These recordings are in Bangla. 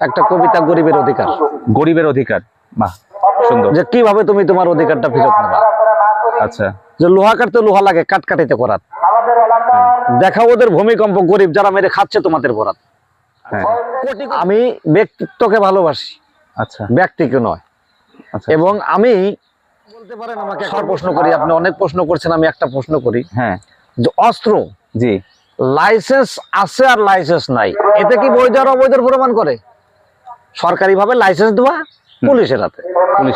একটা কবিতা গরিবের অধিকার। গরিবের অধিকার। বাহ সুন্দর। যে কীভাবে তুমি তোমার অধিকারটা ফেরত নেবা? আচ্ছা। যে লোহা কাটতে লোহা লাগে কাট কাটিতে করাত। দেখা ওদের ভূমিকম্প গরিব যারা মেরে খাচ্ছে তোমাদের বরাত। হ্যাঁ। আমি ব্যক্তিত্বকে ভালোবাসি। আচ্ছা। ব্যক্তিকে নয়। আচ্ছা। এবং আমি বলতে পারেন আমাকে একটা প্রশ্ন করি আপনি অনেক প্রশ্ন করছেন আমি একটা প্রশ্ন করি। হ্যাঁ। যে অস্ত্র জি। লাইসেন্স আছে আর লাইসেন্স নাই। এতে কি বৈধ আর অবৈধের প্রমাণ করে? সরকারি ভাবে লাইসেন্স দেওয়া পুলিশের হাতে।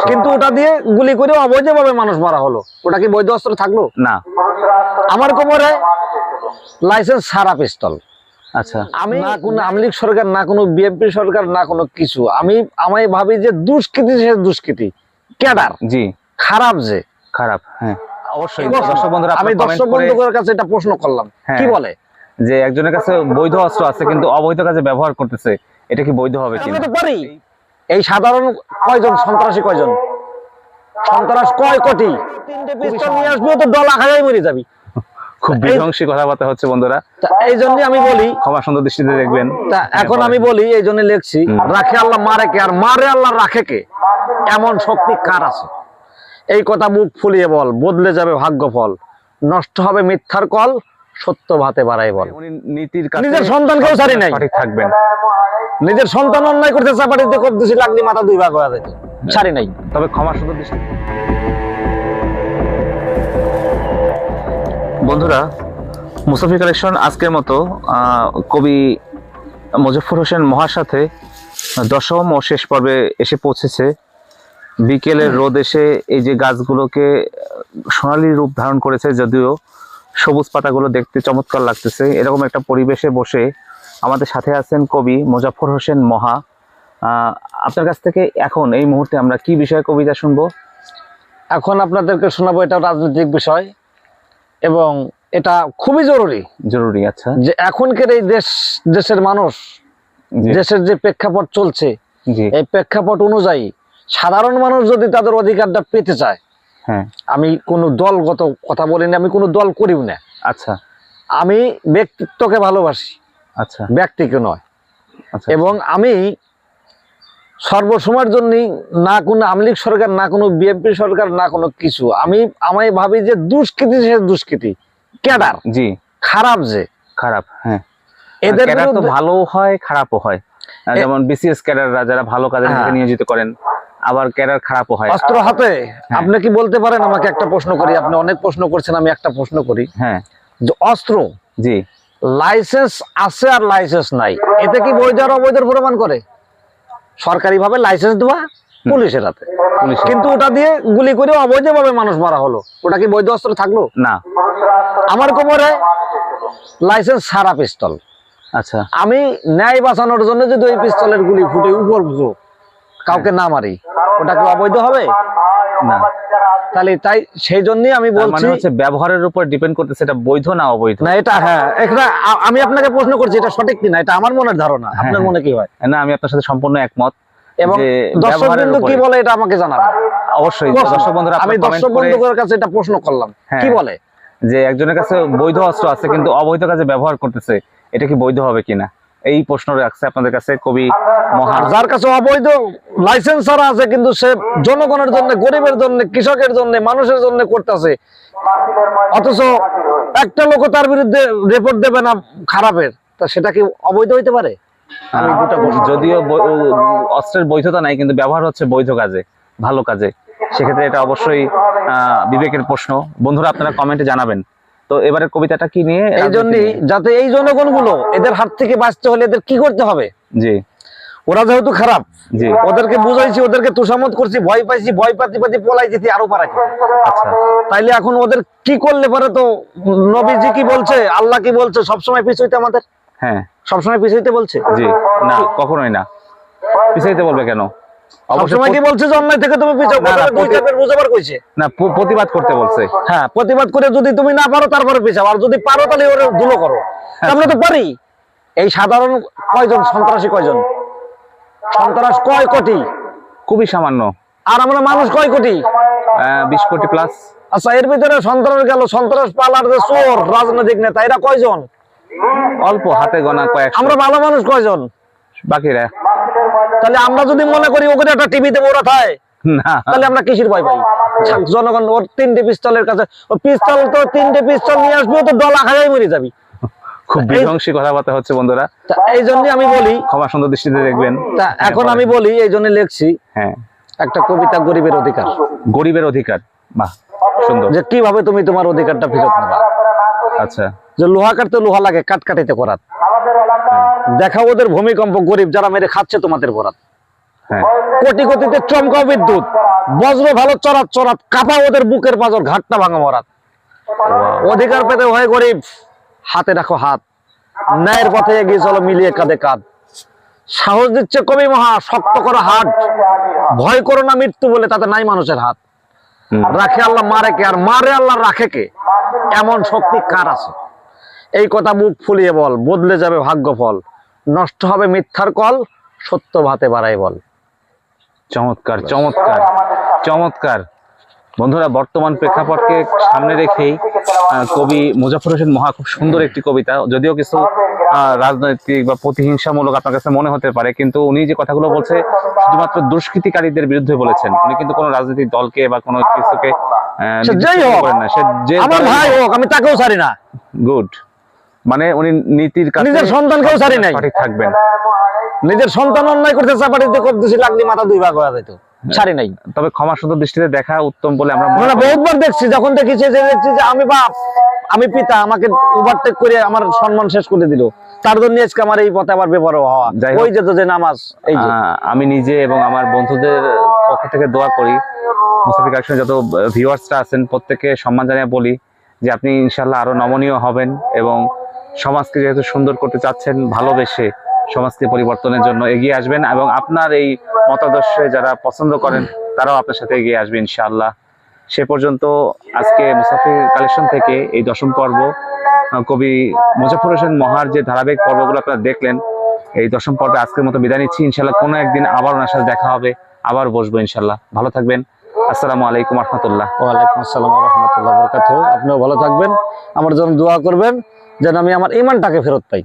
কিন্তু ওটা দিয়ে গুলি করে অবৈধভাবে মানুষ মারা হলো। ওটা কি বৈধ অস্ত্র থাকল? না। আমার কোমরে লাইসেন্স সারা পিস্তল। আচ্ছা। আমি না কোনো আমলিক সরকার না কোনো বিএনপি সরকার না কোনো কিছু। আমি আমি ভাবি যে দুষ্কৃতি সে দুষ্কৃতি। ক্যাডার। জি। খারাপ যে। খারাপ হ্যাঁ। অবশ্যই। দর্শক বন্ধুরা আমি দর্শক বন্ধুদের কাছে এটা প্রশ্ন করলাম। হ্যাঁ। কি বলে? যে একজনের কাছে বৈধ অস্ত্র আছে কিন্তু অবৈধ কাজে ব্যবহার করতেছে। এটা কি বৈধ হবে কিনা? পারি এই সাধারণ কয়জন? সন্ত্রাসী কয়জন? সন্ত্রাস কয় কোটি? তিনটে পিস্তল নিয়ে আসবি তো দল আখাই মরে যাবি। খুব বিধ্বংসী কথাবার্তা হচ্ছে বন্ধুরা। এই জন্য আমি বলি ক্ষমা সুন্দর দৃষ্টিতে দেখবেন। তা এখন আমি বলি এই জন্য লিখছি রাখে আল্লাহ মারে কে? আর মারে আল্লাহ রাখে কে? এমন শক্তি কার আছে? এই কথা মুখ ফুলিয়ে বল বদলে যাবে ভাগ্যফল নষ্ট হবে মিথ্যার কল সত্য ভাতে বাড়াই বল। উনি নীতির কাছে নিজের সন্তানকেও ছাড়ি নাই। থাকবেন। নিজের সন্তান অন্যায় করতে চাপাটিতে কব দিছি লাগলি মাথা দুই ভাগ হয়ে যেত। ছাড়ি নাই। তবে ক্ষমা সুন্দর দৃষ্টি বন্ধুরা মুসাফি কালেকশন আজকের মতো কবি মুজফর হোসেন মহার সাথে দশম ও শেষ পর্বে এসে পৌঁছেছে। বিকেলের রোদ এসে এই যে গাছগুলোকে সোনালী রূপ ধারণ করেছে যদিও সবুজ পাতাগুলো দেখতে চমৎকার লাগতেছে। এরকম একটা পরিবেশে বসে আমাদের সাথে আছেন কবি মোজাফর হোসেন মহা। আপনার কাছ থেকে এখন এই মুহূর্তে আমরা কি বিষয়ে কবিতা শুনব? এখন আপনাদেরকে শোনাবো এটা রাজনৈতিক বিষয় এবং এটা খুবই জরুরি জরুরি আচ্ছা। যে এখনকার এই দেশ দেশের মানুষ দেশের যে প্রেক্ষাপট চলছে এই প্রেক্ষাপট অনুযায়ী সাধারণ মানুষ যদি তাদের অধিকারটা পেতে চায় হ্যাঁ। আমি কোনো দলগত কথা বলিনি আমি কোনো দল করিও না। আচ্ছা। আমি ব্যক্তিত্বকে ভালোবাসি। আচ্ছা। ব্যক্তিকে নয়। আচ্ছা এবং আমি সর্বসময়ের জন্য না কোনো আমলিক সরকার না কোনো বিএনপি সরকার না কোনো কিছু। আমি আমি ভাবি যে দুষ্কৃতি সে দুষ্কৃতি। ক্যাডার। জি। খারাপ যে। খারাপ হ্যাঁ। এদের তো ভালো হয় খারাপও হয়। যেমন বিসিএস ক্যাডাররা যারা ভালো কাজে হ্যাঁ। নিয়োজিত করেন আবার ক্যাডার খারাপও হয়। অস্ত্র হাতে। আপনি কি বলতে পারেন? আমাকে একটা প্রশ্ন করি। আপনি অনেক প্রশ্ন করছেন আমি একটা প্রশ্ন করি। হ্যাঁ। অস্ত্র জি। লাইসেন্স আছে আর লাইসেন্স নাই। এতে কি বৈধ আর অবৈধের প্রমাণ করে? সরকারি ভাবে লাইসেন্স দেওয়া পুলিশের হাতে। কিন্তু ওটা দিয়ে গুলি করে অবৈধভাবে মানুষ মারা হলো। ওটা কি বৈধ অস্ত্র থাকল? না। আমার কোমরে লাইসেন্স সারা পিস্তল। আচ্ছা। আমি ন্যায় বাঁচানোর জন্য যদি ওই পিস্তলের গুলি ফুটে উপর কাউকে না মারি। ওটা কি অবৈধ হবে? না। তাহলে তাই সেই জন্যই আমি মানে বলছি হচ্ছে ব্যবহারের উপর ডিপেন্ড করতেছে এটা বৈধ না অবৈধ? না এটা হ্যাঁ। এটা আমি আপনাকে প্রশ্ন করছি এটা সঠিক কিনা? এটা আমার মনের ধারণা। আপনার হ্যাঁ। মনে কি হয়? না আমি আপনার সাথে সম্পূর্ণ একমত এবং যে দর্শক বিন্দু কি বলে এটা আমাকে জানাবেন। অবশ্যই প্রশ্ন। দর্শক বন্ধুরা আমি দর্শক বন্ধুদের কাছে এটা প্রশ্ন করলাম। হ্যাঁ। কি বলে? যে একজনের কাছে বৈধ অস্ত্র আছে কিন্তু অবৈধ কাজে ব্যবহার করতেছে এটা কি বৈধ হবে কিনা? এই প্রশ্ন রাখছে আপনাদের কাছে কবি যার কাছে অবৈধ লাইসেন্স ছাড়া আছে কিন্তু সে জনগণের জন্য গরিবের জন্য কৃষকের জন্য মানুষের জন্য করতেছে। অথচ একটা লোক তার বিরুদ্ধে রিপোর্ট দেবে না খারাপের। তা সেটা কি অবৈধ হইতে পারে? আমি দুটো যদিও অস্ত্রের বৈধতা নাই কিন্তু ব্যবহার হচ্ছে বৈধ কাজে ভালো কাজে। সেক্ষেত্রে এটা অবশ্যই আহ, বিবেকের প্রশ্ন। বন্ধুরা আপনারা কমেন্টে জানাবেন। তো এবারে কবিতাটা কি নিয়ে এই জন্যই যাতে এই জনগণগুলো এদের হাত থেকে বাঁচতে হলে এদের কি করতে হবে? জি। ওরা যেহেতু খারাপ জি। ওদেরকে বুঝাইছি ওদেরকে তুষামত করছি ভয় পাইছি ভয় পাতি পাতি পলাই যেতে আরও পারাইছি আচ্ছা। তাইলে এখন ওদের কি করলে পারে তো নবীজি কি বলছে আল্লাহ কি বলছে সবসময় পিছ হইতে আমাদের? হ্যাঁ। সবসময় পিছ হইতে বলছে? জি। না কখনোই না। পিছাইতে বলবে কেন? সবসময় কি বলছে যে অন্যায় থেকে তুমি পিছাও? না, না, দুই প্রতি- টাইপের কইছে? না প্রতিবাদ করতে বলছে। হ্যাঁ প্রতিবাদ করে যদি তুমি না পারো তারপরে পিছাও। আর যদি পারো তাহলে ওরা ধুলো করো। আমরা তো পারি। এই সাধারণ কয়জন? সন্ত্রাসী কয়জন? সন্ত্রাস কয় কোটি? খুবই সামান্য। আর আমরা মানুষ কয় কোটি? বিশ কোটি প্লাস আচ্ছা এর ভিতরে সন্ত্রাস গেল সন্ত্রাস পালার যে চোর রাজনৈতিক নেতা এরা কয়জন? অল্প হাতে গোনা কয়েকশো। আমরা ভালো মানুষ কয়জন? বাকিরা তাহলে আমরা যদি মনে করি ওখানে একটা টিভিতে ওরা থাকে তাহলে আমরা কিসের ভয় পাই? জনগণ ওর তিনটে পিস্তলের কাছে ও পিস্তল তো তিনটে পিস্তল নিয়ে আসবি তো ডলা খাই মরে যাবি। খুব বিধ্বংসী কথাবার্তা হচ্ছে বন্ধুরা। এই জন্য আমি বলি ক্ষমা সুন্দর দৃষ্টিতে দেখবেন। এখন আমি বলি এই জন্য লিখছি হ্যাঁ। একটা কবিতা গরিবের অধিকার। গরিবের অধিকার বাহ সুন্দর। যে কীভাবে তুমি তোমার অধিকারটা ফেরত নেবা। আচ্ছা। যে লোহা কাটতে লোহা লাগে কাট কাটিতে করাত। দেখা ওদের ভূমিকম্প গরিব যারা মেরে খাচ্ছে তোমাদের বরাত। হ্যাঁ। কোটি কোটিতে চমকাও বিদ্যুৎ বজ্র ভালো চরাত চরাত কাপা ওদের বুকের পাজর ঘাটটা ভাঙা মরাত। অধিকার পেতে হয় গরিব হাতে রাখো হাত। ন্যায়ের পথে এগিয়ে চলো মিলিয়ে কাঁধে কাঁধ। সাহস দিচ্ছে কবি মহা শক্ত করো হাট। ভয় করো না মৃত্যু বলে তাতে নাই মানুষের হাত। রাখে আল্লাহ মারে কে আর মারে আল্লাহ রাখে কে? এমন শক্তি কার আছে? এই কথা মুখ ফুলিয়ে বল বদলে যাবে ভাগ্য ফল। নষ্ট হবে মিথ্যার কল সত্য ভাতে বাড়াই বল। চমৎকার চমৎকার চমৎকার। বন্ধুরা বর্তমান প্রেক্ষাপটকে সামনে রেখেই কবি মুজাফর হোসেন মহা খুব সুন্দর একটি কবিতা। যদিও কিছু রাজনৈতিক বা প্রতিহিংসামূলক আপনার কাছে মনে হতে পারে কিন্তু উনি যে কথাগুলো বলছে শুধুমাত্র দুষ্কৃতিকারীদের বিরুদ্ধে বলেছেন। উনি কিন্তু কোনো রাজনৈতিক দলকে বা কোনো কিছুকে যেই। না। সে যে আমার ভাই হোক আমি তাকেও ছাড়ি না। গুড। মানে উনি নীতির কাছে নিজের সন্তানকেও ছাড়ি নাই। সঠিক থাকবেন। নিজের সন্তান অন্যায় করতে চাপাটিতে কব দিছি লাগলি মাথা দুই ভাগ হয়ে যেত। ছাড়ি নাই। তবে ক্ষমা সুন্দর দৃষ্টিতে দেখা উত্তম বলে আমরা মনে মানে বহুতবার দেখছি যখন দেখেছি যে দেখছি যে আমি বাপ আমি পিতা আমাকে ওভারটেক করে আমার সম্মান শেষ করে দিল। তার জন্য আজকে আমার এই পথে আবার বেপর হওয়া। ওই যে তো যে নামাজ এই যে। আমি নিজে এবং আমার বন্ধুদের পক্ষ থেকে দোয়া করি। মুসাফিক আকশন যত ভিউয়ার্সরা আছেন প্রত্যেককে সম্মান জানিয়ে বলি যে আপনি ইনশাল্লাহ আরও নমনীয় হবেন এবং সমাজকে যেহেতু সুন্দর করতে চাচ্ছেন, ভালোবেসে সমাজকে পরিবর্তনের জন্য এগিয়ে আসবেন এবং আপনার এই মতাদর্শে যারা পছন্দ করেন, তারাও আপনার সাথে এগিয়ে আসবে ইনশাআল্লাহ। সে পর্যন্ত আজকে মুসাফির কালেকশন থেকে এই দশম পর্ব কবি মুজাফর হোসেন মহার যে ধারাবাহিক পর্বগুলো আপনারা দেখলেন, এই দশম পর্বে আজকের মতো বিদায় নিচ্ছি। ইনশাল্লাহ কোনো একদিন আবার ওনার সাথে দেখা হবে, আবার বসবো ইনশাল্লাহ ভালো থাকবেন। আসসালামু আলাইকুম রহমতুল্লাহ। ওয়ালাইকুম আসসালাম রহমতুল্লাহ বরকাত আপনিও ভালো থাকবেন, আমার জন্য দোয়া করবেন, যেন আমি আমার ইমানটাকে ফেরত পাই।